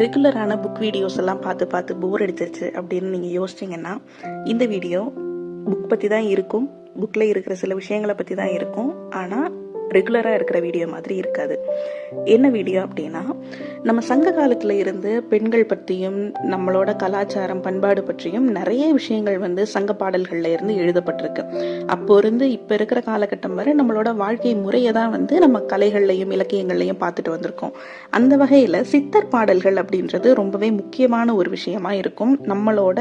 ரெகுலரான book videos எல்லாம் பார்த்து பார்த்து போர் அடிச்சிருச்சு அப்படின்னு நீங்கள் யோசிச்சிங்கன்னா இந்த வீடியோ புக் பற்றி தான் இருக்கும் புக்கில் இருக்கிற சில விஷயங்களை பற்றி தான் இருக்கும். ஆனால் ரெகுலராக இருக்கிற வீடியோ மாதிரி இருக்காது. என்ன வீடியோ அப்படின்னா நம்ம சங்க காலத்தில் இருந்து பெண்கள் பற்றியும் நம்மளோட கலாச்சாரம் பண்பாடு பற்றியும் நிறைய விஷயங்கள் வந்து சங்க பாடல்கள்ல இருந்து எழுதப்பட்டிருக்கு. அப்போ இருந்து இப்போ இருக்கிற காலகட்டம் வரை நம்மளோட வாழ்க்கை முறையை தான் வந்து நம்ம கலைகள்லையும் இலக்கியங்கள்லையும் பார்த்துட்டு வந்திருக்கோம். அந்த வகையில் சித்தர் பாடல்கள் அப்படின்றது ரொம்பவே முக்கியமான ஒரு விஷயமா இருக்கும். நம்மளோட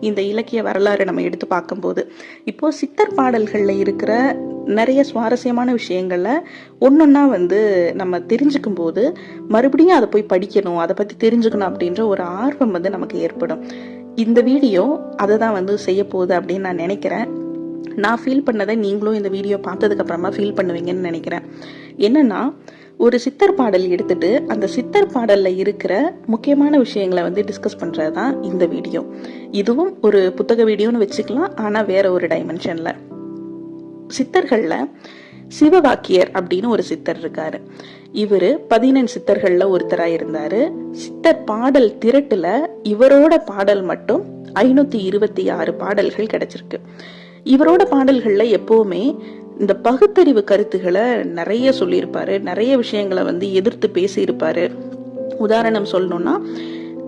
இந்த இலக்கிய வரலாறு நம்ம எடுத்து பார்க்கும்போது. இப்போ சித்தர் பாடல்களில் இருக்கிற நிறைய சுவாரஸ்யமான விஷயங்கள ஒன்னொன்னா வந்து நம்ம தெரிஞ்சுக்கும் போது மறுபடியும் அதை போய் படிக்கணும் அதை பத்தி தெரிஞ்சுக்கணும் அப்படின்ற ஒரு ஆர்வம் வந்து நமக்கு ஏற்படும். இந்த வீடியோ அதை தான் வந்து செய்ய போகுது அப்படின்னு நான் நினைக்கிறேன். நான் ஃபீல் பண்ணதை நீங்களும் இந்த வீடியோ பார்த்ததுக்கு அப்புறமா ஃபீல் பண்ணுவீங்கன்னு நினைக்கிறேன். என்னன்னா ஒரு சித்தர் பாடல் எடுத்துட்டு அந்த சித்தர் பாடல்ல இருக்கிற முக்கியமான விஷயங்களை வந்து டிஸ்கஸ் பண்றது தான் இந்த வீடியோ. இதுவும் ஒரு புத்தக வீடியோன்னு வச்சுக்கலாம் ஆனா வேற ஒரு டைமென்ஷன்ல சித்தர்கள்ல சிவவாக்கியர் அப்படின்னு ஒரு சித்தர் இருக்காரு. இவரு பதினெண் சித்தர்கள்ல ஒருத்தரா இருந்தாரு. சித்தர் பாடல் திரட்டுல இவரோட பாடல் மட்டும் ஐநூத்தி இருபத்தி ஆறு பாடல்கள் கிடைச்சிருக்கு. இவரோட பாடல்கள்ல எப்பவுமே இந்த பகுத்தறிவு கருத்துக்களை நிறைய சொல்லியிருப்பாரு. நிறைய விஷயங்களை வந்து எதிர்த்து பேசியிருப்பாரு. உதாரணம் சொல்லணும்னா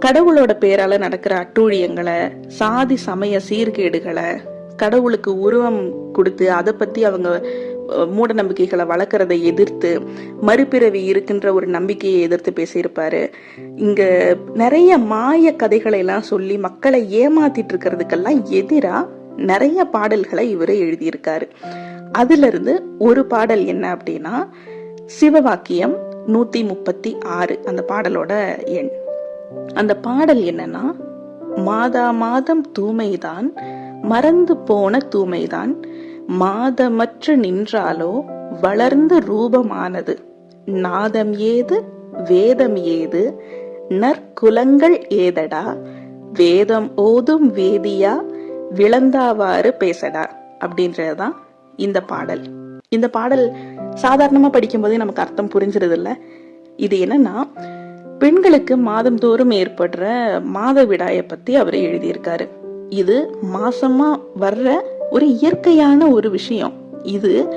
கடவுளோட பேரால நடக்கிற அட்டூழியங்களை சாதி சமய சீர்கேடுகளை கடவுளுக்கு உருவம் கொடுத்து அதை பத்தி அவங்க மூட நம்பிக்கைகளை வளர்க்குறதை எதிர்த்து மறுபிறவி இருக்கின்ற ஒரு நம்பிக்கையை எதிர்த்து பேசியிருப்பாரு. இங்க நிறைய மாய கதைகளை எல்லாம் சொல்லி மக்களை ஏமாத்திட்டு இருக்கிறதுக்கெல்லாம் எதிரா நிறைய பாடல்களை இவரு எழுதியிருக்காரு. அதுல இருந்து ஒரு பாடல் என்ன அப்படின்னா சிவவாக்கியம் நூத்தி முப்பத்தி ஆறு அந்த பாடலோட எண். அந்த பாடல் என்னன்னா மாதா மாதம் தூய்மைதான் மறந்து போன தூய்மைதான் மாதமற்று நின்றாலோ வளர்ந்து ரூபமானது. நாதம் ஏது வேதம் ஏது நற்குலங்கள் ஏதடா? வேதம் ஓதும் வேதியா? விளந்தாவாறு பேசடா? அப்படின்றதுதான் இந்த பாடல். இந்த பாடல் சாதாரணமா படிக்கும்போதே நமக்கு அர்த்தம் புரிஞ்சிருது இல்ல இது என்னன்னா பெண்களுக்கு மாதந்தோறும் ஏற்படுற மாதவிடாயை பத்தி அவர் எழுதியிருக்காரு. இது மாசமா வர்ற ஒரு இயற்கையான ஒரு விஷயம். இது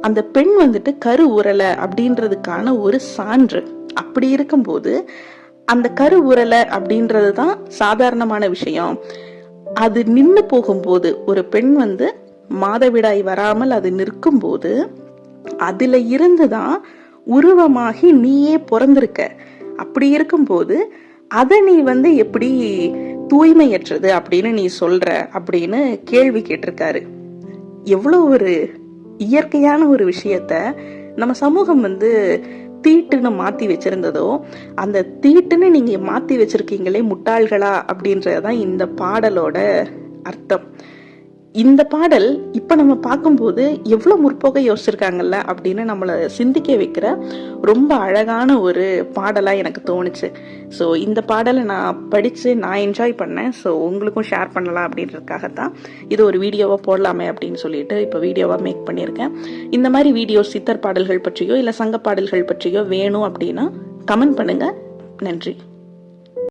அந்த பெண் வந்துட்டு கரு உரலை அப்படின்றதுக்கான ஒரு சான்று. அப்படி இருக்கும்போது அந்த கரு உரலை அப்படின்றது தான் சாதாரணமான விஷயம். அது நின்னு போகும்போது ஒரு பெண் வந்து மாதவிடாய் வராமல் அது நிற்கும் போது அதுல இருந்து தான் உருவமாகி நீயே பிறந்திருக்க. அப்படி இருக்கும்போது அதை நீ வந்து எப்படி தூய்மையற்றது அப்படின்னு நீ சொல்ற அப்படின்னு கேள்வி கேட்டிருக்காரு. எவ்வளோ ஒரு இயற்கையான ஒரு விஷயத்த நம்ம சமூகம் வந்து தீட்டுன்னு மாத்தி வச்சிருந்ததோ அந்த தீட்டுன்னு நீங்க மாத்தி வச்சிருக்கீங்களே முட்டாள்களா அப்படின்றதுதான் இந்த பாடலோட அர்த்தம். இந்த பாடல் இப்போ நம்ம பார்க்கும்போது எவ்வளோ முற்போக யோசிச்சிருக்காங்கல்ல அப்படின்னு நம்மளை சிந்திக்க வைக்கிற ரொம்ப அழகான ஒரு பாடலாக எனக்கு தோணுச்சு. ஸோ இந்த பாடலை நான் படித்து நான் என்ஜாய் பண்ணேன். ஸோ உங்களுக்கும் ஷேர் பண்ணலாம் அப்படின்றதுக்காக தான் இது ஒரு வீடியோவாக போடலாமே அப்படின்னு சொல்லிட்டு இப்போ வீடியோவாக மேக் பண்ணியிருக்கேன். இந்த மாதிரி வீடியோ சித்தர் பாடல்கள் பற்றியோ இல்லை சங்க பாடல்கள் பற்றியோ வேணும் அப்படின்னா கமெண்ட் பண்ணுங்கள் நன்றி.